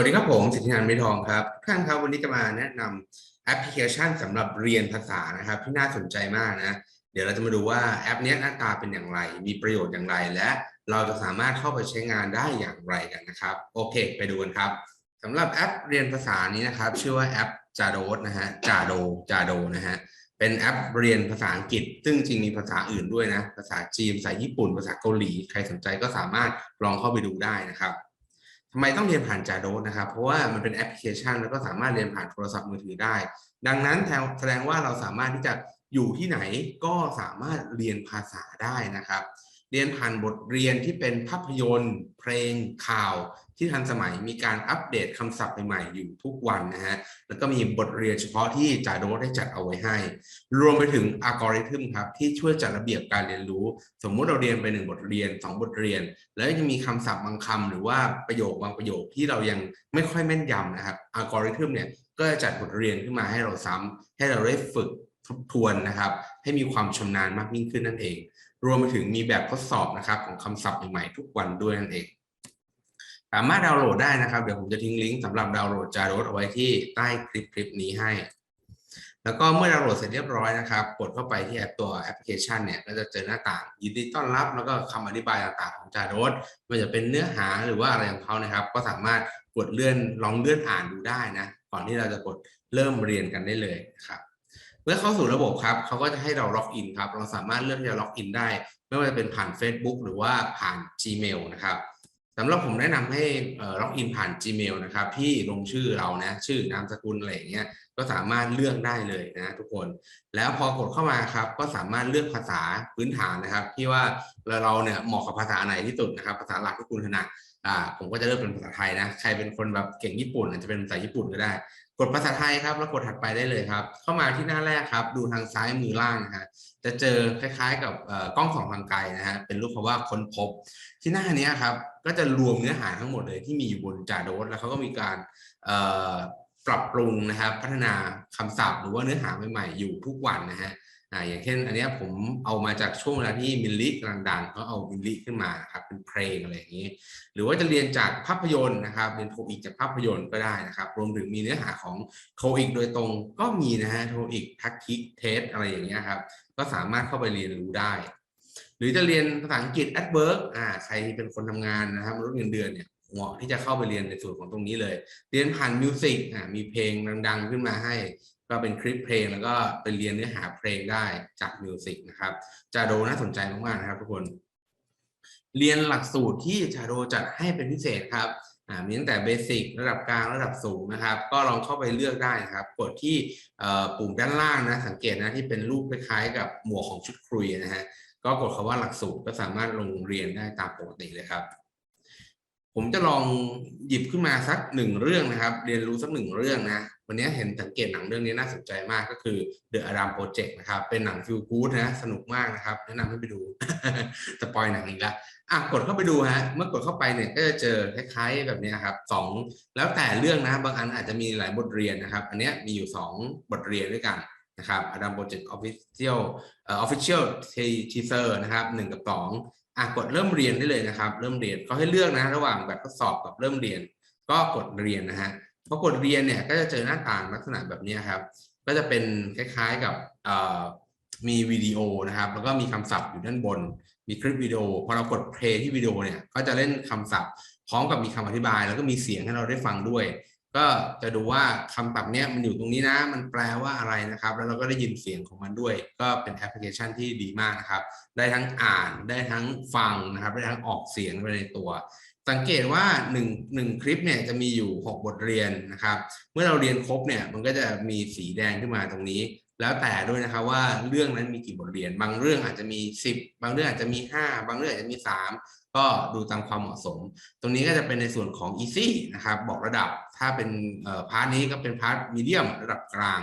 วัสดีครับผมสิทธินันท์มิทองครับท่านครับวันนี้จะมาแนะนำแอปพลิเคชันสำหรับเรียนภาษานะครับ ที่น่าสนใจมากนะ เดี๋ยวเราจะมาดูว่าแอปนี้หน้าตาเป็นอย่างไร มีประโยชน์อย่างไร และเราจะสามารถเข้าไปใช้งานได้อย่างไรกันนะครับ โอเค ไปดูกันครับสำหรับแอปเรียนภาษานี้นะครับ ชื่อว่าแอปจาโดนะฮะจาโดจาโดนะฮะเป็นแอปเรียนภาษาอังกฤษ ซึ่งจริงมีภาษาอื่นด้วยนะ ภาษาจีนภาษาญี่ปุ่นภาษาเกาหลีใครสนใจก็สามารถลองเข้าไปดูได้นะครับ ทำไมต้องเรียนผ่านจาโดสนะครับ เพราะว่ามันเป็นแอปพลิเคชัน แล้วก็สามารถเรียนผ่านโทรศัพท์มือถือได้ ดังนั้นแสดงว่าเราสามารถที่จะอยู่ที่ไหนก็สามารถเรียนภาษาได้นะครับ เรียนผ่านบทเรียนที่เป็นภาพยนตร์ เพลงข่าว ที่ทันสมัยมีการอัปเดตคำศัพท์ใหม่ๆอยู่ทุกวันนะฮะ แล้วก็มีบทเรียนเฉพาะที่จ่าโดได้จัดเอาไว้ให้ รวมไปถึงอัลกอริทึมครับ ที่ช่วยจัดระเบียบการเรียนรู้ สมมุติเราเรียนไปหนึ่งบทเรียนสองบทเรียน แล้วยังมีคำศัพท์บางคำหรือว่าประโยคบางประโยคที่เรายังไม่ค่อยแม่นยำนะครับอัลกอริทึมเนี่ยก็จะจัดบทเรียนขึ้นมาให้เราซ้ำให้เราได้ฝึกทบทวนนะครับ ให้มีความชำนาญมากยิ่งขึ้นนั่นเอง รวมไปถึงมีแบบทดสอบนะครับของคำศัพท์ใหม่ๆทุกวันด้วยนั่นเอง สามารถดาวน์โหลดได้นะครับ เดี๋ยวผมจะทิ้งลิงก์สำหรับดาวน์โหลดจารสเอาไว้ที่ใต้คลิปคลิปนี้ให้ แล้วก็เมื่อดาวน์โหลดเสร็จเรียบร้อยนะครับ กดเข้าไปที่แอปตัวแอปพลิเคชันเนี่ยก็จะเจอหน้าต่าง ยินดีต้อนรับ แล้วก็คำอธิบายต่างๆของจารสไมันจะเป็นเนื้อหาหรือว่าอะไรของเขานะครับ ก็สามารถกดเลื่อนลองเลื่อนอ่านดูได้นะ ก่อนที่เราจะกดเริ่มเรียนกันได้เลยนะครับเมื่อเข้าสู่ระบบครับเขาก็จะให้เราล็อกอินครับ เราสามารถเลือกที่จะล็อกอินได้ ไม่ว่าจะเป็นผ่าน Facebook หรือว่าผ่าน Gmail นะครับ สำหรับผมแนะนำให้ล็อกอินผ่าน Gmail นะครับที่ลงชื่อเรานะชื่อนามสกุลอะไรอย่างเงี้ยก็สามารถเลือกได้เลยนะทุกคน แล้วพอกดเข้ามาครับก็สามารถเลือกภาษาพื้นฐานนะครับ ที่ว่าเราเนี่ยเหมาะกับภาษาไหนที่สุดนะครับ ภาษาหลักที่คุณถนัดอ่าผมก็จะเลือกเป็นภาษาไทยนะใครเป็นคนแบบเก่งญี่ปุ่นอาจจะเป็นภาษาญี่ปุ่นก็ได้ กดภาษาไทยครับแล้วกดถัดไปได้เลยครับ เข้ามาที่หน้าแรกครับ ดูทางซ้ายมือล่างนะฮะจะเจอคล้ายๆ กับกล้องสองทางไกลนะฮะเป็นรูปคำว่าค้นพบที่หน้านี้ครับ ก็จะรวมเนื้อหาทั้งหมดเลยที่มีอยู่บนจาโดสแล้วเขาก็มีการปรับปรุงนะครับ พัฒนาคำศัพท์หรือว่าเนื้อหาใหม่ๆอยู่ทุกวันนะฮะอ่าอย่างเช่น อันนี้ผมเอามาจากช่วงเวลาที่มิลลิกำลังดังเขาเอามิลลิขึ้นมาครับเป็นเพลงอะไรอย่างนี้ หรือว่าจะเรียนจากภาพยนตร์นะครับเรียนโทอีกจากภาพยนตร์ก็ได้นะครับ รวมถึงมีเนื้อหาของโทอีกโดยตรงก็มีนะฮะโทอีกทักคิกเทสอะไรอย่างเงี้ยครับก็สามารถเข้าไปเรียนรู้ได้ หรือจะเรียนภาษาอังกฤษ at work อ่าใครเป็นคนทำงานนะครับมนุษย์เงินเดือนเนี่ยเหมาะที่จะเข้าไปเรียนในส่วนของตรงนี้เลย เรียนผ่านมิวสิกอ่ามีเพลงดัง ๆ ขึ้นมาให้ ก็เป็นคลิปเพลงแล้วก็ไปเรียนเนื้อหาเพลงได้จากมิวสิกนะครับจาโดน่าสนใจมากๆนะครับทุกคน เรียนหลักสูตรที่จาโดจัดให้เป็นพิเศษครับอ่ามีตั้งแต่เบสิกระดับกลางระดับสูงนะครับ ก็ลองเข้าไปเลือกได้นะครับ กดที่ปุ่มด้านล่างนะ สังเกตนะที่เป็นรูปคล้ายๆกับหมวกของชุดครุยนะฮะ ก็กดคาว่าหลักสูตรก็สามารถลงเรียนได้ตามปกติเลยครับ ผมจะลองหยิบขึ้นมาสักหนึ่งเรื่องนะครับ เรียนรู้สักหนึ่งเรื่องนะวันนี้เห็นสังเกตหนังเรื่องนี้น่าสนใจมากก็คือ The Aram Project นะครับ เป็นหนังฟิลกู๊ดนะสนุกมากนะครับ แนะนำให้ไปดูสปอยหนังอีกแล้วอะกดเข้าไปดูฮะ เมื่อกดเข้าไปเนี่ยก็จะเจอคล้ายๆแบบนี้ครับสองแล้วแต่เรื่องนะบางอันอาจจะมีหลายบทเรียนนะครับ อันนี้มีอยู่ 2 บทเรียนด้วยกัน นะครับ Adam Project Official เอ่อ Official Teaser นะครับหนึ่งกับสองอะกดเริ่มเรียนได้เลยนะครับ เริ่มเรียนเขาให้เลือกนะระหว่างแบบทดสอบกับเริ่มเรียน ก็กดเรียนนะฮะพอกดเรียนเนี่ยก็จะเจอหน้าต่างลักษณะแบบนี้ครับ ก็จะเป็นคล้ายๆกับเอ่อมีวิดีโอนะครับ แล้วก็มีคำศัพท์อยู่ด้านบน มีคลิปวิดีโอพอเรากดเพลย์ที่วิดีโอเนี่ยก็จะเล่นคำศัพท์ พร้อมกับมีคำอธิบาย แล้วก็มีเสียงให้เราได้ฟังด้วย ก็จะดูว่าคำศัพท์เนี้ยมันอยู่ตรงนี้นะ มันแปลว่าอะไรนะครับ แล้วเราก็ได้ยินเสียงของมันด้วย ก็เป็นแอปพลิเคชันที่ดีมากนะครับ ได้ทั้งอ่าน ได้ทั้งฟังนะครับ ได้ทั้งออกเสียงไปในตัว สังเกตว่า1 1คลิปเนี่ยจะมีอยู่ 6 บทเรียนนะครับ เมื่อเราเรียนครบเนี่ย มันก็จะมีสีแดงขึ้นมาตรงนี้ แล้วแต่ด้วยนะครับว่าเรื่องนั้นมีกี่บทเรียน บางเรื่องอาจจะมี 10 บางเรื่องอาจจะมี 5 บางเรื่องอาจจะมี 3 ก็ดูตามความเหมาะสม ตรงนี้ก็จะเป็นในส่วนของ easy นะครับ บอกระดับถ้าเป็นพาร์ทนี้ก็เป็นพาร์ทมีเดียมระดับกลาง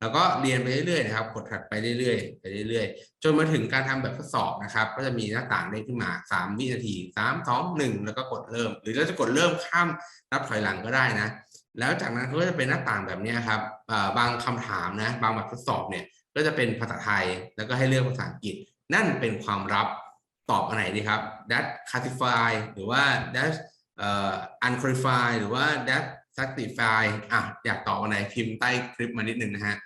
แล้วก็เรียนไปเรื่อยๆนะครับกดถัดไปเรื่อยๆไปเรื่อยๆ จนมาถึงการทำแบบทดสอบนะครับ ก็จะมีหน้าต่างเด้งขึ้นมา 3 วินาที 3 2 1 แล้วก็กดเริ่ม หรือเราจะกดเริ่มข้ามนับถอยหลังก็ได้นะ แล้วจากนั้นก็จะเป็นหน้าต่างแบบนี้ครับบางคำถามนะบางแบบทดสอบเนี่ยก็จะเป็นภาษาไทยแล้วก็ให้เลือกภาษาอังกฤษ นั่นเป็นความลับ ตอบอันไหนดีครับ that classify หรือว่า that เอ่อ unqualified หรือว่า that certified อะอยากตอบอะไรพิมพ์ใต้คลิปมานิดนึงนะฮะ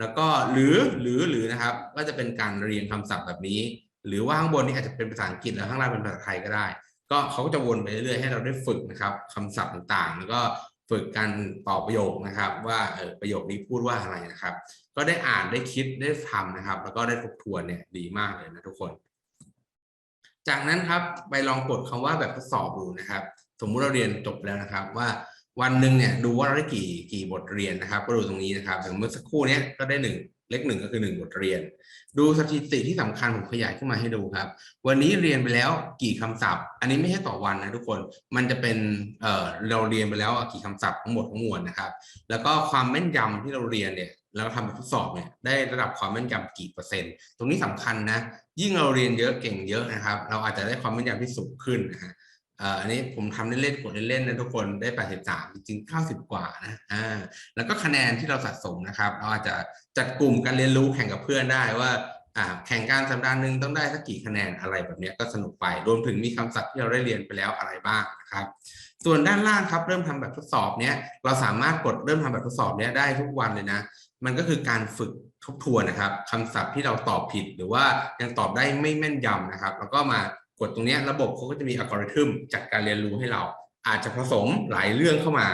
แล้วก็หรือหรือหรือนะครับ ก็จะเป็นการเรียนคำศัพท์แบบนี้ หรือว่าข้างบนนี้อาจจะเป็นภาษาอังกฤษแล้วข้างล่างเป็นภาษาไทยก็ได้ ก็เขาก็จะวนไปเรื่อยๆให้เราได้ฝึกนะครับคำศัพท์ต่างๆ แล้วก็ฝึกการตอบประโยคนะครับ ว่าเออประโยคนี้พูดว่าอะไรนะครับ ก็ได้อ่านได้คิดได้ทำนะครับ แล้วก็ได้ทบทวนเนี่ยดีมากเลยนะทุกคน จากนั้นครับไปลองกดคำว่าแบบทดสอบดูนะครับ สมมุติเราเรียนจบแล้วนะครับ ว่าวันหนึ่งเนี่ยดูว่าเราได้กี่กี่บทเรียนนะครับ ก็ดูตรงนี้นะครับอย่างเมื่อสักครู่เนี้ยก็ได้หนึ่ง เลขหนึ่งก็คือหนึ่งบทเรียน ดูสถิติที่สำคัญผมขยายขึ้นมาให้ดูครับ วันนี้เรียนไปแล้วกี่คำศัพท์ อันนี้ไม่ใช่ต่อวันนะทุกคนมันจะเป็นเอ่อเราเรียนไปแล้วกี่คำศัพท์ทั้งหมดทั้งมวลนะครับ แล้วก็ความแม่นยำที่เราเรียนเนี่ยแล้วทำแบบทดสอบเนี่ยได้ระดับความแม่นยำกี่เปอร์เซ็นต์ ตรงนี้สำคัญนะ ยิ่งเราเรียนเยอะเก่งเยอะนะครับ เราอาจจะได้ความแม่นยำที่สูงขึ้นนะฮะ อันนี้ผมทำเล่นๆกดเล่นๆนะทุกคนได้ 83 จริงๆ 90 กว่านะอ่าแล้วก็คะแนนที่เราสะสมนะครับ เราอาจจะจัดกลุ่มการเรียนรู้แข่งกับเพื่อนได้ว่าอ่าแข่งการสัปดาห์หนึ่งต้องได้สักกี่คะแนนอะไรแบบนี้ก็สนุกไป รวมถึงมีคำศัพท์ที่เราได้เรียนไปแล้วอะไรบ้างนะครับ ส่วนด้านล่างครับเริ่มทำแบบทดสอบเนี้ยเราสามารถกดเริ่มทำแบบทดสอบเนี้ยได้ทุกวันเลยนะมันก็คือการฝึกทบทวนนะครับคำศัพท์ที่เราตอบผิดหรือว่ายังตอบได้ไม่แม่นยำนะครับ แล้วก็มา กดตรงนี้ระบบเขาก็จะมีอัลกอริทึมจัดการเรียนรู้ให้เรา อาจจะผสมหลายเรื่องเข้ามา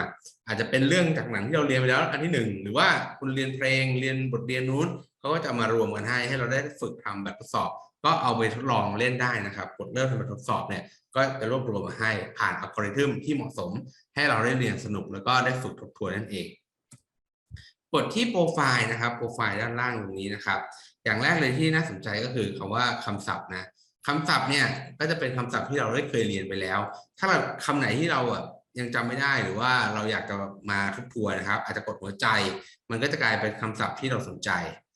อาจจะเป็นเรื่องจากหนังที่เราเรียนไปแล้วอันที่หนึ่งหรือว่าคุณเรียนเพลงเรียนบทเรียนนู้นเขาก็จะมารวมกันให้ให้เราได้ฝึกทำแบบทดสอบ ก็เอาไปทดลองเล่นได้นะครับกดเริ่มทำแบบทดสอบเนี่ยก็จะรวบรวมมาให้ผ่านอัลกอริทึมที่เหมาะสม ให้เราได้เรียนสนุกแล้วก็ได้ฝึกทบทวนนั่นเองกดที่โปรไฟล์นะครับโปรไฟล์ด้านล่างตรงนี้นะครับ อย่างแรกเลยที่น่าสนใจก็คือคำว่าคำศัพท์นะ คำศัพท์เนี่ยก็จะเป็นคำศัพท์ที่เราได้เคยเรียนไปแล้ว ถ้าแบบคำไหนที่เราอะยังจำไม่ได้หรือว่าเราอยากจะมาทบทวนนะครับ อาจจะกดหัวใจ มันก็จะกลายเป็นคำศัพท์ที่เราสนใจ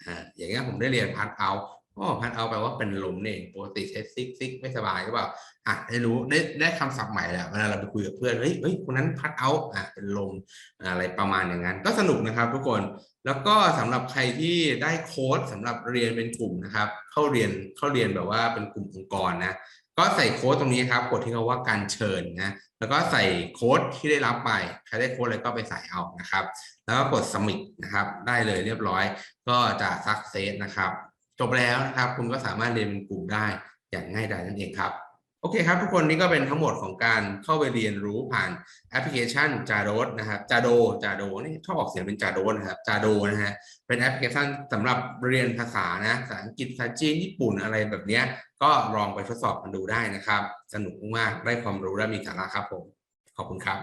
อ่าอย่างเงี้ยผมได้เรียนพาร์ทเอา อ๋อพัดเอาแปลว่าเป็นลมนี่เองปกติใช้ซิกซิกไม่สบายหรือเปล่าอะได้รู้ได้ได้คำศัพท์ใหม่แล้วเวลาเราไปคุยกับเพื่อนเฮ้ยเฮ้ยคนนั้นพัดเอาอะเป็นลมอะไรประมาณอย่างนั้น ก็สนุกนะครับทุกคนแล้วก็สำหรับใครที่ได้โค้ดสำหรับเรียนเป็นกลุ่มนะครับ เข้าเรียนเข้าเรียนแบบว่าเป็นกลุ่มองค์กรนะก็ใส่โค้ดตรงนี้ครับกดที่เขาว่าการเชิญนะแล้วก็ใส่โค้ดที่ได้รับไปใครได้โค้ดอะไรก็ไปใส่เอานะครับ แล้วก็กดสมิ t นะครับ ได้เลยเรียบร้อย ก็จะสักเซสนะครับ จบแล้วนะครับ คุณก็สามารถเรียนเป็นกลุ่มได้อย่างง่ายดายนั่นเองครับโอเคครับ ทุกคนนี่ก็เป็นทั้งหมดของการเข้าไปเรียนรู้ผ่านแอปพลิเคชันจาโดนะครับจาโดจาโดนี่ชอบออกเสียงเป็นจาโดนะครับจาโดนะฮะเป็นแอปพลิเคชันสำหรับเรียนภาษานะภาษาอังกฤษภาษาจีนญี่ปุ่นอะไรแบบเนี้ยก็ลองไปทดสอบกันดูได้นะครับ สนุกมากได้ความรู้และมีสาระครับผม ขอบคุณครับ